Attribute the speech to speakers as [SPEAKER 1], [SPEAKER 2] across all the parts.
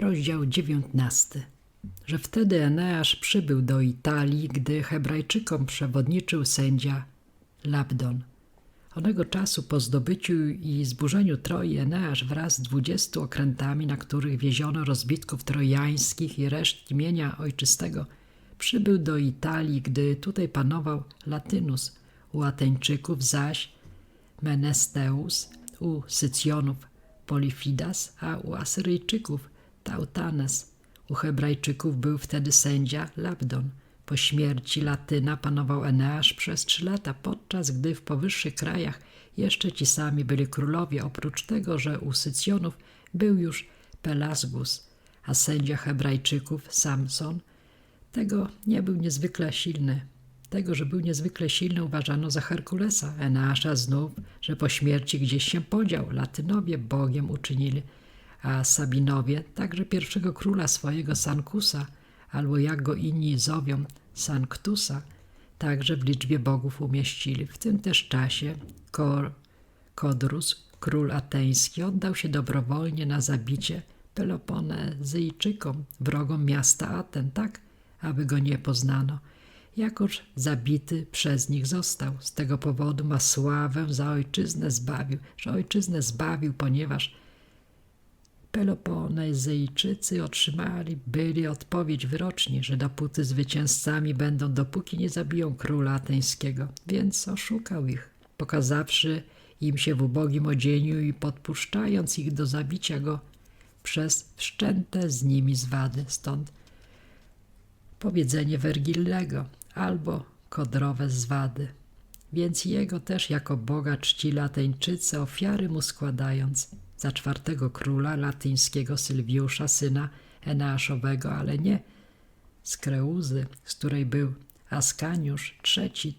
[SPEAKER 1] rozdział 19. Że wtedy Eneasz przybył do Italii, gdy Hebrajczykom przewodniczył sędzia Labdon. Onego czasu po zdobyciu i zburzeniu Troi Eneasz wraz z dwudziestu okrętami, na których wieziono rozbitków trojańskich i resztki mienia ojczystego, przybył do Italii, gdy tutaj panował Latynus, u Ateńczyków zaś Menesteus, u Sycjonów Polifidas, a u Asyryjczyków Tautanes. U Hebrajczyków był wtedy sędzia Labdon. Po śmierci Latyna panował Eneasz przez trzy lata, podczas gdy w powyższych krajach jeszcze ci sami byli królowie, oprócz tego, że u Sycjonów był już Pelasgus, a sędzia Hebrajczyków Samson tego nie był niezwykle silny. Tego, że był niezwykle silny, uważano za Herkulesa. Eneasza znów, że po śmierci gdzieś się podział. Latynowie Bogiem uczynili, a Sabinowie także pierwszego króla swojego Sankusa, albo jak go inni zowią, Sanctusa, także w liczbie bogów umieścili. W tym też czasie Kor, Kodrus, król ateński, oddał się dobrowolnie na zabicie Peloponezyjczykom, wrogom miasta Aten, tak, aby go nie poznano. Jakoż zabity przez nich został. Z tego powodu ma sławę za ojczyznę zbawił, że ojczyznę zbawił, ponieważ Peloponezyjczycy otrzymali byli odpowiedź wyrocznie, że dopóty zwycięzcami będą, dopóki nie zabiją króla ateńskiego, więc oszukał ich, pokazawszy im się w ubogim odzieniu i podpuszczając ich do zabicia go przez wszczęte z nimi zwady. Stąd powiedzenie Wergillego albo kodrowe zwady. Więc jego też jako Boga czcili Ateńczycy, ofiary mu składając za czwartego króla latyńskiego Sylwiusza, syna Eneaszowego, ale nie z Kreuzy, z której był Askaniusz trzeci,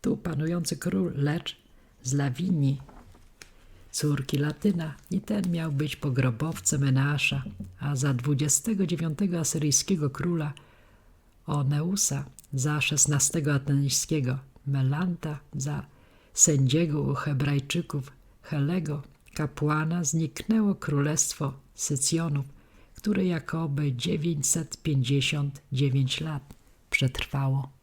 [SPEAKER 1] tu panujący król, lecz z Lawinii, córki Latyna. I ten miał być pogrobowcem Eneasza, a za 29 asyryjskiego króla Oneusa, za 16 ateńskiego Melanta, za sędziego u Hebrajczyków Helego, kapłana, zniknęło królestwo Sycjonów, które jakoby 959 lat przetrwało.